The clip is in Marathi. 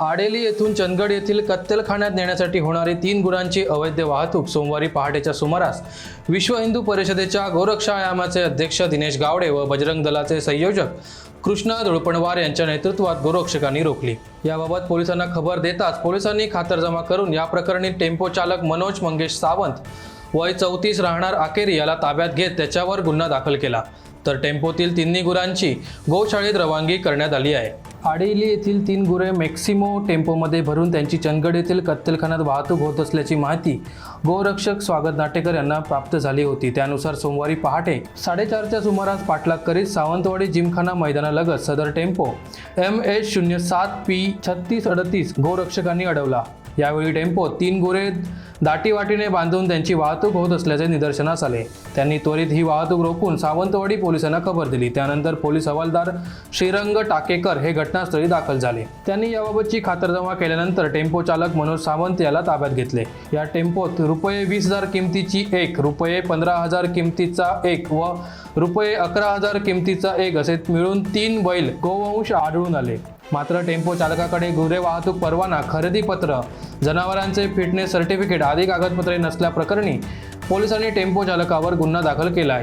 आडेली येथून चंदगड येथील कत्तलखान्यात नेण्यासाठी होणारी तीन गुरांची अवैध वाहतूक सोमवारी पहाटेच्या सुमारास विश्व हिंदू परिषदेच्या गोरक्षायामाचे अध्यक्ष दिनेश गावडे व बजरंग दलाचे संयोजक कृष्णा धुळपणवार यांच्या नेतृत्वात गोरक्षकांनी रोखली. याबाबत पोलिसांना खबर देताच पोलिसांनी खातरजमा करून या प्रकरणी टेम्पो चालक मनोज मंगेश सावंत वय चौतीस राहणार आकेरी याला ताब्यात घेत त्याच्यावर गुन्हा दाखल केला. तर टेम्पोतील तिन्ही गुरांची गोशाळेत रवानगी करण्यात आली आहे. आडेली येथील तीन गुरे मेक्सिमो टेम्पोमध्ये भरून त्यांची चंदगड येथील कत्तलखान्यात वाहतूक होत असल्याची माहिती गोरक्षक स्वागत नाटेकर यांना प्राप्त झाली होती. त्यानुसार सोमवारी पहाटे साडेचारच्या सुमारास पाठलाग करीत सावंतवाडी जिमखाना मैदानालगत सदर टेम्पो एम एच शून्य सात पी छत्तीस अडतीस गोरक्षकांनी अडवला. यावेळी टेम्पो तीन गोरे दाटीवाटीने बांधून त्यांची वाहतूक होत असल्याचे निदर्शनास आले. त्यांनी त्वरित ही वाहतूक रोखून सावंतवाडी पोलिसांना खबर दिली. त्यानंतर पोलीस हवालदार श्रीरंग टाकेकर हे घटनास्थळी दाखल झाले. त्यांनी याबाबतची खातरजमा केल्यानंतर टेम्पो चालक मनोज सावंत याला ताब्यात घेतले. या टेम्पोत रुपये वीस हजार किमतीची एक रुपये पंधरा हजार किमतीचा एक व रुपये अकरा हजार किमतीचा एक असे मिळून तीन बैल गोवंश आढळून आले. मात्र टेम्पो चालकाकडे गुरे वाहतूक परवाना खरेदी पत्र जनावरांचे फिटनेस सर्टिफिकेट आदी कागदपत्रे नसल्याप्रकरणी पोलिसांनी टेम्पो चालकावर गुन्हा दाखल केला आहे.